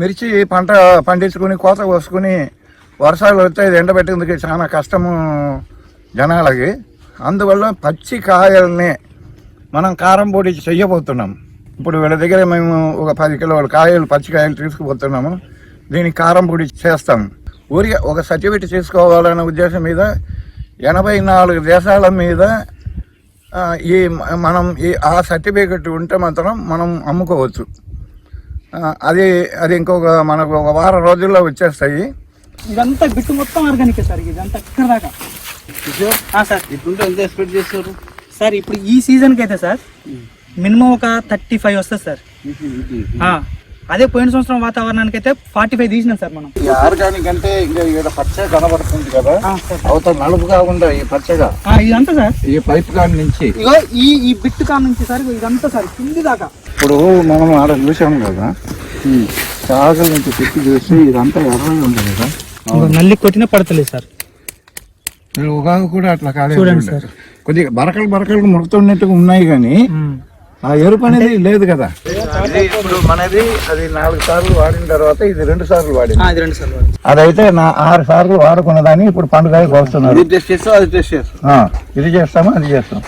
మిర్చి పంట పండించుకుని కోత కోసుకుని వర్షాలు వస్తే ఇది ఎండబెట్టేందుకు చాలా కష్టము జనాలకి. అందువల్ల పచ్చి కాయల్ని మనం కారం పొడి చెయ్యబోతున్నాం ఇప్పుడు వీళ్ళ దగ్గర మేము ఒక పది కిలోల కాయలు పచ్చి కాయలు తీసుకుపోతున్నాము. దీనికి కారం పొడి చేస్తాం. ఊరి ఒక సర్టిఫికెట్ తీసుకోవాలనే ఉద్దేశం మీద ఎనభై నాలుగు దేశాల మీద ఈ మనం ఈ ఆ సర్టిఫికెట్ ఉంటే మాత్రం మనం అమ్ముకోవచ్చు. అది అది ఇంకొక మనకు ఒక వారం రోజుల్లో వచ్చేస్తాయి. ఇదంతా బిట్టు మొత్తం ఆర్గానిక్ సార్ ఇదంతా ఇక్కడ దాకా. ఆ, సార్. ఇప్పుడుంటే ఎంత ఎక్స్పెక్ట్ చేస్తారు సార్ ఇప్పుడు ఈ సీజన్కి అయితే సార్ మినిమం ఒక థర్టీ ఫైవ్ వస్తుంది సార్. అదే పోయిన సంవత్సరం వాతావరణానికి అయితే ఫార్టీ ఫైవ్ తీసినాం సార్ మనం. ఈ ఆర్గానిక్ అంటే ఇంకా ఇక్కడ పచ్చగా కనబడుతుంది కదా అవతల నలుపుగా ఉండే ఈ పచ్చగా. ఇదంతా సార్. ఈ పైప్ కాడి నుంచి. ఇగో ఈ ఈ బిట్టు కా నుంచి సార్ ఇదంతా సార్ కింది దాకా. ఇప్పుడు మనం ఆడ చూసాం కదా చాగల నుంచి తిప్పి చూసి ఇదంతా ఎర్రగా ఉంది కదా. నల్లి కొట్టినా పడతలేదు సార్. ఉగాది కూడా అట్లా కాలేదు. కొద్దిగా బరకలు బరకలు ముడుతున్నట్టుగా ఉన్నాయి కానీ ఆ ఎరుపు అనేది లేదు కదా. ఇది ఇప్పుడు మనది అది నాలుగు సార్లు వాడిన తర్వాత ఇది రెండు సార్లు వాడింది. అది రెండు సార్లు అదైతే నా ఆరు సార్లు వాడుకున్నదాన్ని ఇప్పుడు పండుగ కోస్తున్నారు ఇది టెస్ట్ చేస్తావు అది టెస్ట్ చేస్తావు? ఆ, ఇది చేస్తాము అది చేస్తాం.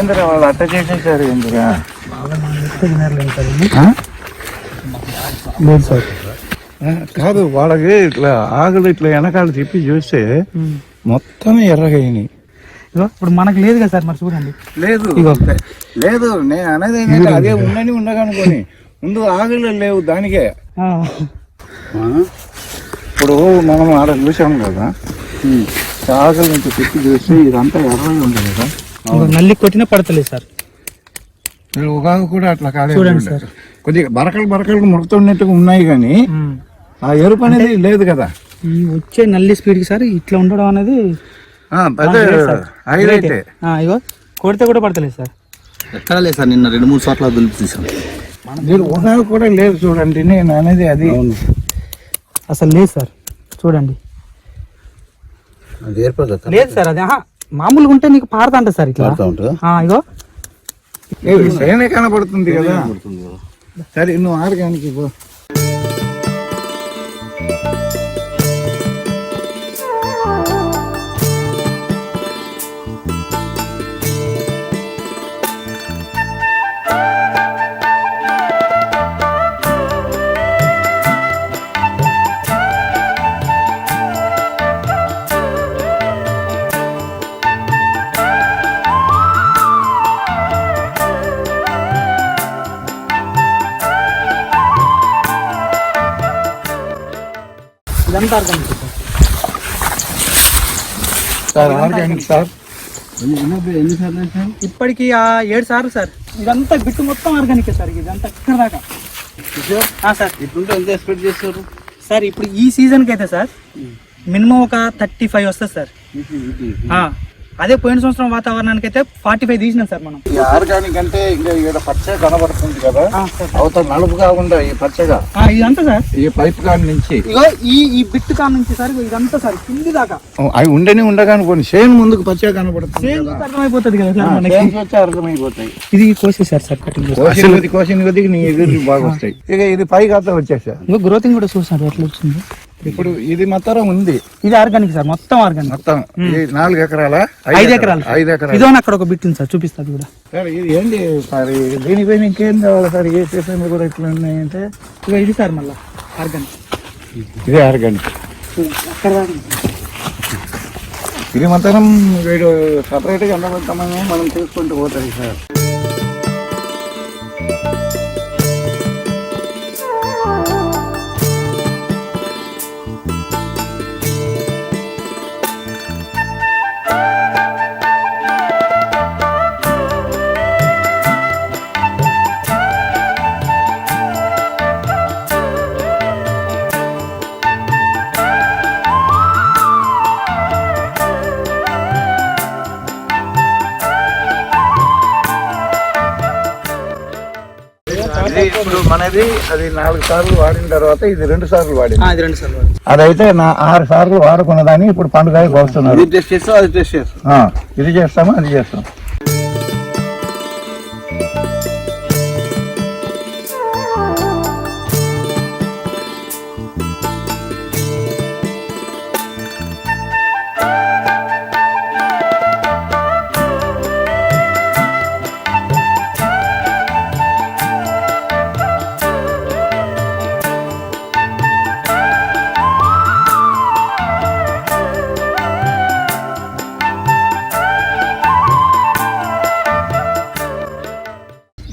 ఏందిరా వాళ్ళు అట్ట చేసేసారు ఏందిరా? లేదు సార్ కాదు వాళ్ళకి ఇట్లా ఆకులు ఇట్లా వెనకాల తిప్పి చూస్తే మొత్తం ఎర్రగా అయినాయి. ఇగో ఇప్పుడు మనకు లేదు కదా సార్ మరి చూడండి. లేదు. ఇగో. లేదు నేను అనేది ఏంటంటే అదే ఉండని ఉండగనుకొని. ముందు ఆకులు లేవు దానికే? ఇప్పుడు మనం ఆడ చూసాం కదా. ఆకుల నుంచి తిప్పి చూసి ఇదంతా ఎర్రగా ఉంది కదా. నల్లి కొట్టినా పడతలేదు సార్. ఉగాది కూడా అట్లా కాలేదు. చూడండి సార్. కొద్దిగా బరకలు బరకలు ముడుతున్నట్టుగా ఉన్నాయి కానీ ఆ ఎరుపు అనేది లేదు కదా. ఈ వచ్చే నల్లి స్పీడ్కి సార్ ఇట్లా ఉండడం అనేది. హైలైట్. ఆ, ఇగో కొడితే కూడా పడతలేదు సార్. ఎక్కడ లేదు సార్ నిన్న రెండు మూడు చోట్ల దులిపి చూసాం మీరు ఉగాది కూడా లేదు చూడండి నేను అనేది అది. అసలు లేదు సార్. చూడండి. లేదు సార్ అది. ఆహా, మామూలుగా ఉంటే నీకు పారుతా సార్ ఇట్లా. ఉంటుందా? ఆ, ఇగో. ఏయ్, సేనే కనబడుతుంది కదా. సరే నువ్వు ఆర్గానికి పో. Organic sir. Sir organic sir? ఇప్పటికి ఆ ఏడు సార్లు సార్. ఇదంతా బిట్టు మొత్తం ఆర్గానిక్ సార్ ఇదంతా ఇక్కడ దాకా. ఆ, సార్. ఇప్పుడుంటే ఎంత ఎక్స్పెక్ట్ చేస్తారు? సార్ ఇప్పుడు ఈ సీజన్కి అయితే సార్ మినిమం ఒక థర్టీ ఫైవ్ వస్తుంది సార్. ఆ, అదే పోయిన సంవత్సరం వాతావరణానికి అయితే ఫార్టీ ఫైవ్ తీసినాం సార్ మనం. ఈ ఆర్గానిక్ అంటే ఇంకా ఇక్కడ పచ్చగా కనబడుతుంది కదా? అవతల నలుపుగా ఉండే ఈ పచ్చగా? ఆ, ఇదంతా సార్. ఈ పైప్ కాడి నుంచి. ఇగో ఈ ఈ బిట్టు కా నుంచి సార్ ఇదంతా సార్ కింది దాకా. అవి ఉండని ఉండగానుకోండి సేమ్ ముందుకు పచ్చగా కనబడుతుంది సేమ్. అర్థమైపోతుంది కదా సార్ మనకి? అర్థమైపోతాయి. ఇది కోసేసారు సార్ కటింగ్ కోసిన కొద్ది కోసిన కొద్ది నీ ఎగురు బాగా వస్తాయి. ఇక ఇది పై కథ వచ్చేసా ఇంకో గ్రోతింగ్ కూడా చూసారు ఎట్లా వచ్చింది. ఇప్పుడు ఇది మాత్రం ఉంది. ఇది ఆర్గానిక్ సార్ మొత్తం ఆర్గానిక్. మొత్తం. నాలుగు ఎకరాల? ఐదు ఎకరాలు. ఐదు ఎకరాలు. ఇదో అక్కడ ఒక బిట్ ఉంది సార్ చూపిస్తుంది కూడా. సార్ ఇది ఏంటి సార్ ఇది దీనిపైన ఇంకేం కావాలి సార్? ఏ స్టేషన్లు కూడా ఇట్లా ఉన్నాయంటే? ఇగో ఇది సార్ మళ్ళీ ఆర్గానిక్. ఇదే ఆర్గానిక్. ఇది మాత్రం వీడు సపరేట్గా ఎండబెడతామని మనం తీసుకుంటూ పోతుంది సార్. మనది అది నాలుగు సార్లు వాడిన తర్వాత ఇది రెండు సార్లు వాడింది. అది రెండు సార్లు అదైతే నా ఆరు సార్లు వాడుకున్నదాన్ని ఇప్పుడు పండుగ ఇది టెస్ట్ చేస్తావు? అది టెస్ట్ ఇది చేస్తాము అది చేస్తాం.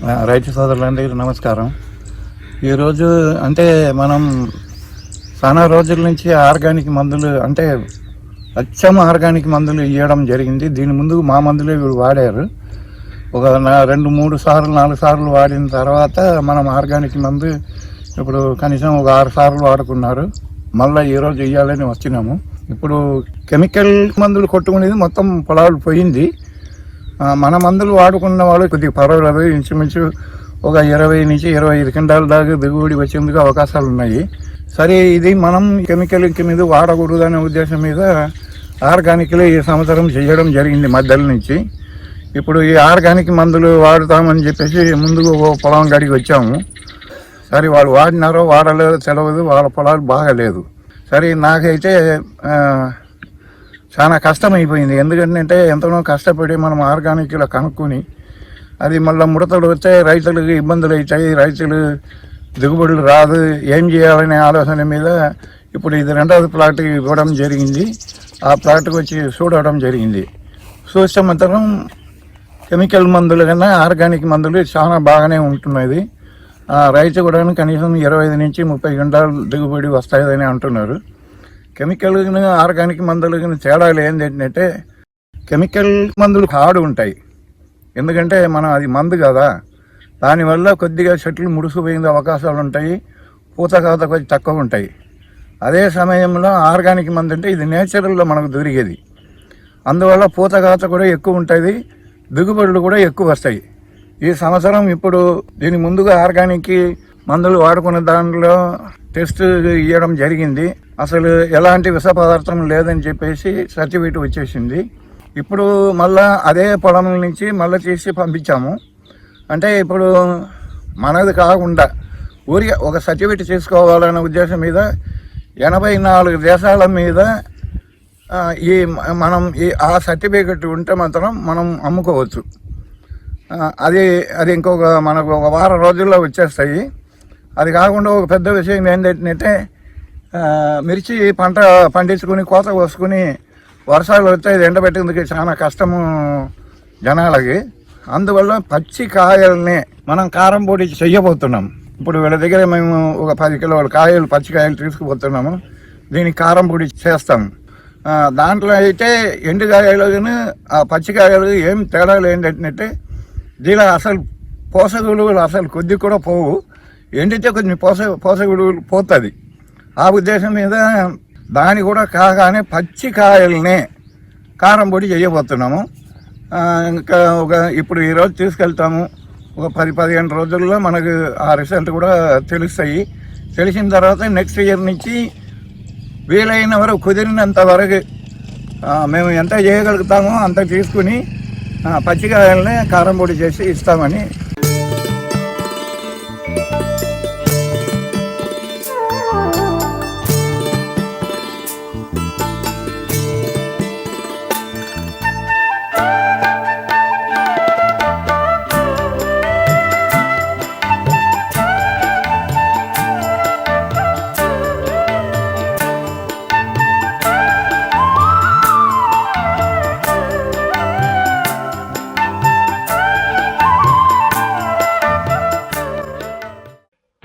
రైతు సోదరులందరికీ నమస్కారం. ఈరోజు అంటే మనం చాలా రోజుల నుంచి ఆర్గానిక్ మందులు అంటే అచ్చం ఆర్గానిక్ మందులు ఇవ్వడం జరిగింది. దీని ముందు మా మందులు వీళ్ళు వాడారు. ఒక నా- రెండు మూడు సార్లు నాలుగు సార్లు వాడిన తర్వాత మనం ఆర్గానిక్ మందు ఇప్పుడు కనీసం ఒక ఆరు సార్లు వాడుకున్నారు. మళ్ళీ ఈరోజు ఇవ్వాలని వచ్చినాము ఇప్పుడు కెమికల్ మందులు కొట్టుకునేది మొత్తం పొలాలు పోయింది. మన మందులు వాడుకున్న వాళ్ళు కొద్దిగా పర్వాలేదు. ఇంచుమించు ఒక ఇరవై నుంచి ఇరవై ఐదు కింటాల దాకా దిగుబడి వచ్చేందుకు అవకాశాలు ఉన్నాయి. సరే ఇది మనం కెమికల్ మీద వాడకూడదు అనే ఉద్దేశం మీద ఆర్గానిక్లో ఈ సంవత్సరం చేయడం జరిగింది మధ్యలో నుంచి. ఇప్పుడు ఈ ఆర్గానిక్ మందులు వాడుతామని చెప్పేసి ముందుకు ఓ పొలం గడికి వచ్చాము. సరే వాళ్ళు వాడినారో వాడలేదో తెలియదు వాళ్ళ పొలాలు బాగాలేదు. సరే నాకైతే చాలా కష్టం అయిపోయింది ఎందుకంటే ఎంతనో కష్టపడి మనం ఆర్గానిక్లో కనుక్కొని అది మళ్ళీ ముడతలు వస్తే రైతులకు ఇబ్బందులు అవుతాయి. రైతులు దిగుబడులు రాదు. ఏం చేయాలనే ఆలోచన మీద ఇప్పుడు ఇది రెండవది ప్లాట్ ఇవ్వడం జరిగింది. ఆ ప్లాట్కి వచ్చి చూడడం జరిగింది. చూస్తే మాత్రం కెమికల్ మందులు కన్నా ఆర్గానిక్ మందులు చాలా బాగానే ఉంటున్నది ఆ రైతు కూడా కనీసం ఇరవై ఐదు నుంచి ముప్పై గంటలు దిగుబడి వస్తాయని అంటున్నారు. కెమికల్ ఆర్గానిక్ మందులు తేడాలు ఏంటంటే కెమికల్ మందులు హాడు ఉంటాయి. ఎందుకంటే మనం అది మందు కదా దానివల్ల కొద్దిగా చెట్లు ముడుసుకుపోయే అవకాశాలు ఉంటాయి పూత కాత కొద్ది తక్కువ ఉంటాయి. అదే సమయంలో ఆర్గానిక్ మందు అంటే ఇది నేచురల్లో మనకు దొరికేది. అందువల్ల పూత కాత కూడా ఎక్కువ ఉంటుంది దిగుబడులు కూడా ఎక్కువ వస్తాయి. ఈ సంవత్సరం ఇప్పుడు దీని ముందుగా ఆర్గానిక్ మందులు వాడుకున్న దానిలో టెస్ట్ ఇవ్వడం జరిగింది. అసలు ఎలాంటి విష పదార్థం లేదని చెప్పేసి సర్టిఫికేట్ వచ్చేసింది. ఇప్పుడు మళ్ళా అదే పొలం నుంచి మళ్ళీ తీసి పంపించాము. అంటే ఇప్పుడు మనది కాకుండా ఊరికి ఒక సర్టిఫికేట్ చేసుకోవాలనే ఉద్దేశం మీద ఎనభై నాలుగు దేశాల మీద ఈ మనం ఈ ఆ సర్టిఫికెట్ ఉంటే మాత్రం మనం అమ్ముకోవచ్చు. అది అది ఇంకొక మనకు ఒక వారం రోజుల్లో వచ్చేస్తాయి. అది కాకుండా ఒక పెద్ద విషయం ఏంటంటే మిర్చి పంట పండించుకుని కోత కోసుకుని వర్షాలు వస్తే ఎండబెట్టేందుకు చాలా కష్టము జనాలకి. అందువల్ల పచ్చి కాయల్ని మనం కారం పొడి చెయ్యబోతున్నాం ఇప్పుడు వీళ్ళ దగ్గర మేము ఒక పది కిలోల కాయలు పచ్చి కాయలు తీసుకుపోతున్నాము. దీనికి కారం పొడి చేస్తాం. దాంట్లో అయితే ఎండుకాయలు ఆ పచ్చికాయలు ఏం తేడాలు ఏంటంటే దీనిలో అసలు పోషక విలువలు అసలు కొద్ది కూడా పోవు. ఎండితే కొంచెం పోస పోషక విలువలు పోతుంది. ఆ ఉద్దేశం మీద దాని కూడా కాగానే పచ్చి కాయల్ని కారం పొడి చేయబోతున్నాము. ఇంకా ఒక ఇప్పుడు ఈరోజు తీసుకెళ్తాము. ఒక పది పదిహేను రోజుల్లో మనకు ఆ రిజల్ట్ కూడా తెలుస్తాయి. తెలిసిన తర్వాత నెక్స్ట్ ఇయర్ నుంచి వీలైన వరకు కుదిరినంత వరకు మేము ఎంత చేయగలుగుతామో అంత తీసుకుని పచ్చికాయలనే కారం పొడి చేసి ఇస్తామని